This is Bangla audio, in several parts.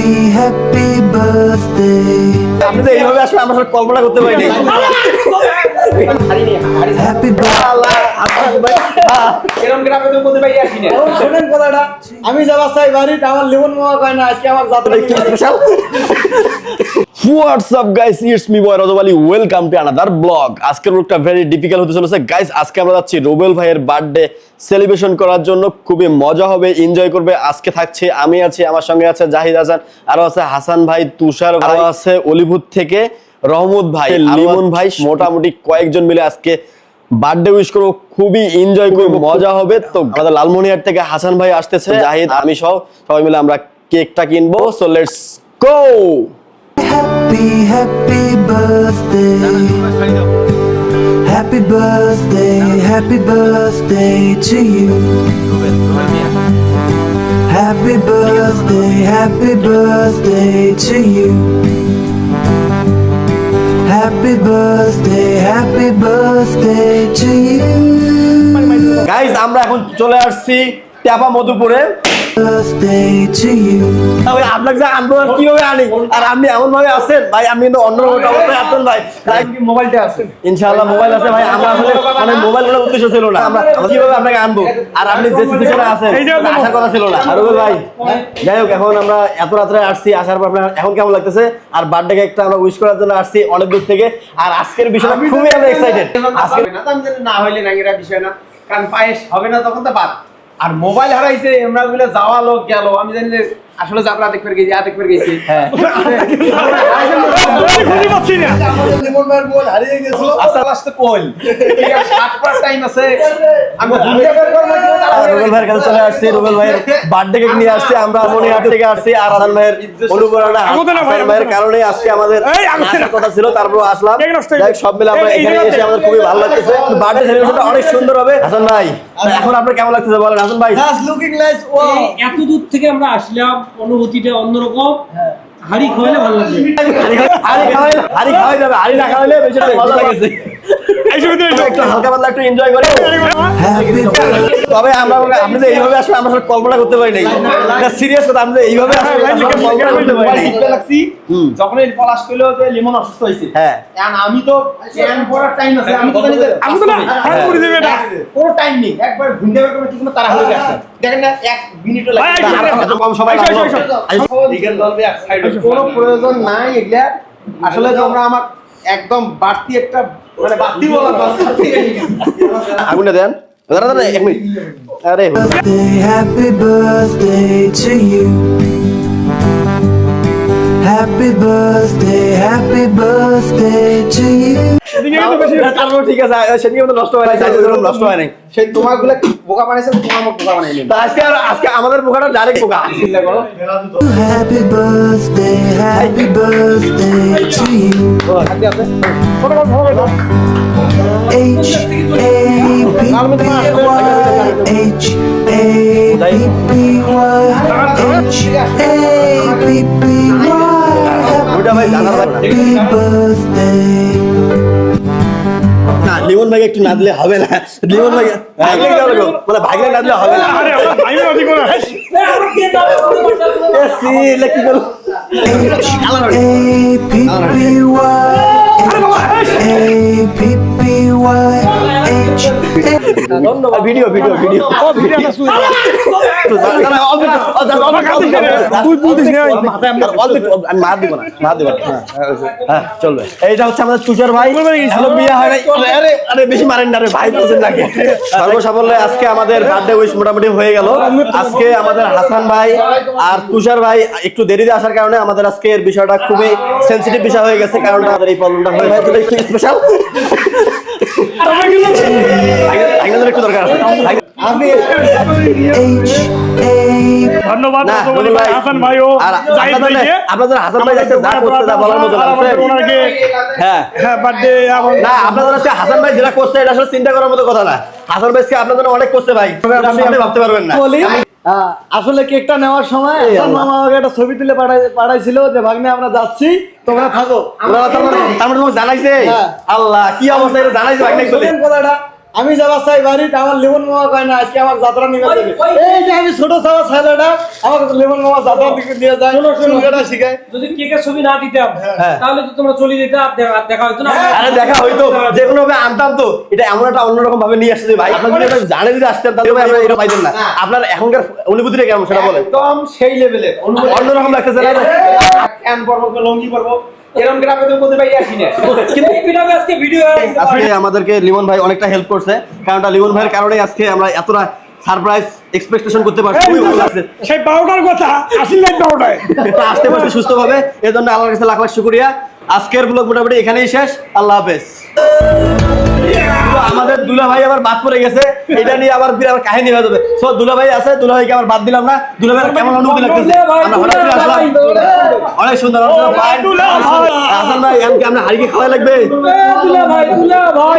happy, হ্যাপি বার্থডে আপনি তো এইভাবে আসলে আমার সাথে কল্পনা করতে পারিনি আমি যাবার চাই বাড়িতে আমার লেমন মামা কয় না আজকে আমার যাত্রা special what's guys it's me boy Rajab Ali welcome to another vlog আজকের ব্লগটা ভেরি ডিফিকাল্ট হতে চলেছে। গাইস আজকে আমরা যাচ্ছি রোবেল ভাইয়ের বার্থডে সেলিব্রেশন করার জন্য। খুবই মজা হবে এনজয় করবে। আজকে থাকছে আমি আছি আমার সঙ্গে আছে জাহিদ হাসান আরও আছে হাসান ভাই তুষার আরও আছে অলিভুড থেকে। রহমত ভাই লিমন ভাই মোটামুটি কয়েকজন মিলে আজকে বার্থডে উইশ করব। খুবই এনজয় করব মজা হবে। তো আমাদের লালমনিহাট থেকে হাসান ভাই আসতেছে জাহিদ আমি সহ সবাই মিলে আমরা কেকটা কিনবো। So let's go Happy, happy birthday. Happy birthday, happy birthday to you. Happy birthday, happy birthday to you. Happy birthday, happy birthday to you. Guys আমরা এখন চলে আসছি ট্যাপা মধুপুরে Birthday to you. তবে আপনাকে যে আনব কীভাবে আনি? আর আপনি এমন ভাবে আছেন ভাই আপনি কিন্তু অন্য রকম অবস্থায় আছেন ভাই। তাই মোবাইলটা আছে ইনশাআল্লাহ মোবাইল আছে ভাই আমরা আসলে মানে মোবাইলগুলো উদ্দেশ্য ছিল না। আমরা কীভাবে আপনাকে আনব? আর আপনি যে সিচুয়েশনে আছেন আশা করা ছিল না। আর ওই ভাই যাই হোক এখন আমরা এত রাত্রে আসছি আসার পর আপনার এখন কেমন লাগতেছে? আর বার্থডে কেকটা আমরা উইশ করার জন্য আসছি অনেক দূর থেকে। আর আজকের বিষয়টা খুবই আমরা এক্সাইটেড আজকে না আমি হইলে না বিষয় না। কারণ পায়েস হবে না তখন তো বাদ। আর মোবাইল হারাইছে আমরা বলে যাওয়া লোক গেল আমি জানি যে আসলে যাত্রা দেখতে গেছি আ দেখতে গেছি হ্যাঁ লিমন ভাইয়ের মোবাইল হারিয়ে গেছিল আচ্ছা সাত পার টাইম আছে আমি বের করব রুবেল ভাইয়ের কাছে চলে আসছি রুবেল ভাইয়ের বার্থডে কেক নিয়ে আসছি আমরা মনিহাট থেকে আসছি আর হাসান ভাইয়ের অনুপ্রেরণা হাসান ভাইয়ের কারণে আজকে আমাদের কথা ছিল তারপর আসলাম সব মিলে আমরা এখানে এসে আমাদের খুবই ভালো লাগতেছে বার্থডে সেলিব্রেশনটা অনেক সুন্দর হবে হাসান ভাই এখন আপনার কেমন লাগতেছে বলেন হাসান ভাই? জাস্ট লুকিং লাইক ও এত দূর থেকে আমরা আসলাম অনুভূতিটা অন্যরকম। হাড়ি খাওয়ালে ভালো লাগবে। হাড়ি খাওয়াই হাড়ি খাওয়াই যাবে হাড়ি না খাওয়াইলে বেশি মজা লাগছে একটু হালকা পাতলা একটু এনজয় করে। তবে আমরা আপনি যে এইভাবে আসলে আমরা কল্পনা করতে পারি নাই। সিরিয়াস কথা এইভাবে আসলে আমরা কল্পনা করতে পারি লাগছি যখন এই পলাশ যে লিমন অসুস্থ হইছে হ্যাঁ। আমি তো চ্যান পড়ার টাইম আছে আমি তো জানি আমি তো না হ্যাঁ, করে দেবে না কোনো টাইম নেই। একবার ঘুরতে বের করে কি তারা হয়ে গেছে দেখেন না এক মিনিটও লাগে না। এত কম সময় লাগল। কোনো প্রয়োজন নাই এগুলা আসলে তোমরা আমার একদম বাড়তি একটা মানে বাড়তি বলা বাড়তি আগুনটা দেন দাঁড়া দাঁড়া এক মিনিট আরে happy birthday to you. Happy birthday, happy birthday to you. ঠিক আছে সেদিকে নষ্ট হয় নষ্ট হয় নাই সেই তোমারগুলা বোকা বানাইছে তোমার মতো বোকা বানাইলেন আজকে আজকে আমাদের পোকাটা ডাইরেক্ট পোকা চিন্তা করো Happy birthday, happy birthday to you. H A P P Y H A P P Y H A P P Y। Happy birthday. Limon ভাই একটু না দিলে হবে না। লিমন ভাই ভাগলে হবে মানে ভাগলে না দিলে হবে না। কি করব? Video video video. মার দিব না মার দিব না। হ্যাঁ, হ্যাঁ চলবে। এইটা হচ্ছে আমাদের তুষার ভাই। বিয়ে হয় আরে, বেশি মারেন না রে ভাই বলছেন নাকি সর্বসাফল্যে আজকে আমাদের বার্থডে উইশ মোটামুটি হয়ে গেল আজকে আমাদের হাসান ভাই আর তুষার ভাই একটু দেরিতে আসার কারণে আমাদের আজকে এর বিষয়টা খুবই সেন্সিটিভ বিষয় হয়ে গেছে কারণ আমাদের এই প্রবলেমটা হয়ে গেছে একটু স্পেশাল একটু দরকার আছে ধন্যবাদ না, রসবলি রুবেল ভাই, ভাই। হাসান ভাই ও আর জাহিদ আপনাদের হাসান ভাই আজকে যা করতে যা বলার মতো আর লাগছে। আমাদের ওনাকে হ্যাঁ। হ্যাঁ বার্থডে না আপনাদের আজকে হাসান ভাই যেটা করছে এটা আসলে চিন্তা করার মতো কথা না। হাসান ভাই আপনাদের অনেক করছে ভাই। আপনি আপনি ভাবতে পারবেন না। আসলে কেকটা নেওয়ার সময় হাসান মামা আমাকে একটা ছবি তুলে পাঠাইছিল যে ভাগ্নে আমরা যাচ্ছি তোমরা থাকো। ওরা তার মানে মানে তোমাকে জানাইছে? হ্যাঁ। আল্লাহ কি অবস্থা এটা জানাইছে কথাটা আমি যাবার চাই বাড়িতে আমার লেমন মামা কয় না আজকে আমার যাত্রা নিয়ে যাবে। এই যে আমি ছোট সাবা ছেলেটা আমাকে লেমন মামা যাত্রা দিকে নিয়ে যায় শোনো, শোনো। শিখায়। যদি কেকের ছবি না দিতাম হ্যাঁ। তাহলে তো তোমরা চলে যেতে আর দেখা- হতো না। আরে দেখা হয়তো যে কোনো ভাবে আনতাম তো। এটা এমন একটা অন্যরকম ভাবে নিয়ে আসছে ভাই আপনার যদি এটা জানে যদি আসতেন তাহলে ভাই আমরা এটা পাইতেন না। আপনার এখনকার অনুভূতিটা কেমন সেটা বলেন। একদম সেই লেভেলের অন্যরকম লাগতেছে না? ক্যান পরবো লঙ্গি পরবো। আজকে আমাদেরকে লিমন ভাই অনেকটা হেল্প করছে। কারণটা লিমন ভাইয়ের কারণে আজকে আমরা এতটা সারপ্রাইজ এক্সপেকটেশন করতে পারছি। সেই কথা আসিল আসতে পারছি সুস্থ ভাবে এর জন্য আল্লাহর কাছে লাখ লাখ শুকরিয়া। আজকের ব্লগ মোটামুটি এখানেই শেষ। আল্লাহ হাফেজ। আমাদের আবার বাদ পড়ে গেছে এটা নিয়ে আবার বিরাট কাহিনী হয়ে যাবে। সো দুলা ভাই আছে দুলা ভাইকে আমার বাদ দিলাম না। দুলা ভাই কেমন অনুভূতি লাগতেছে? আমরা হঠাৎ করে আসলাম। অনেক সুন্দর। দুলা ভাই। এমনকি আমরা হাড়ি খাওয়া লাগবে? দুলা ভাই দুলা ভাই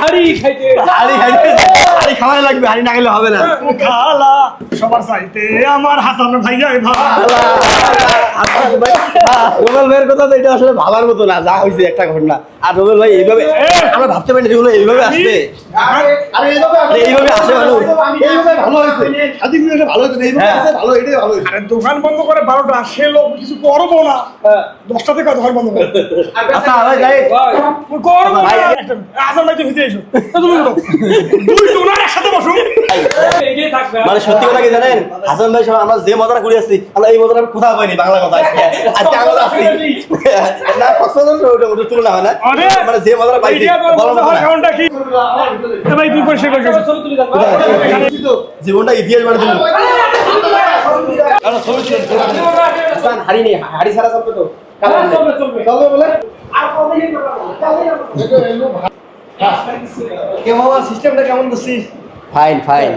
হাড়ি খাইতে। হাড়ি খাইতে। হাড়ি খাওয়াই লাগবে হাড়ি না খেলে হবে না। খালা সবার চাইতে আমার হাসান ভাইয়া ভাই রোবেল ভাইয়ের কথা তো এটা আসলে ভাবার মতো না যা হয়েছে একটা ঘটনা। আর রোবেল ভাই এইভাবে আমরা ভাবতে পারি যেগুলো এইভাবে আসবে। আরে এইভাবে এইভাবে আসে এইভাবে ভালো হয়েছে। স্বাধীন ভালো হতো এইভাবে হ্যাঁ। ভালো এটাই ভালো হয়েছে। আরে দোকান বন্ধ করে বারোটা সে লোক কিছু করব না। দশটা থেকে দোকান বন্ধ করে। আচ্ছা ভাই যাই করব না। হাসান ভাই তো ভিতরে এসো। তুমি উঠো। দুই একসাথে বসুন মানে সত্যি কথা কি জানেন? হাসান ভাই সবাই আমরা যে মজাটা করে আসছি আমরা এই মজাটা আমি কোথাও পাইনি বাংলা কথা আজকে। আজকে আমরা আসছি না কক্সবাজার ওটা ওটা তুলনা হয় না। মানে যে মজাটা পাইছি। কারণটা কি? ভাই ছবি তুলে জীবনটা ইতিহাস দিল হাসান, হাড়ি নেই হাড়ি ছাড়া চলবে তো। চলবে চলবে। চলবে বলে কে মামা সিস্টেমটা কেমন করছিস? Fine fine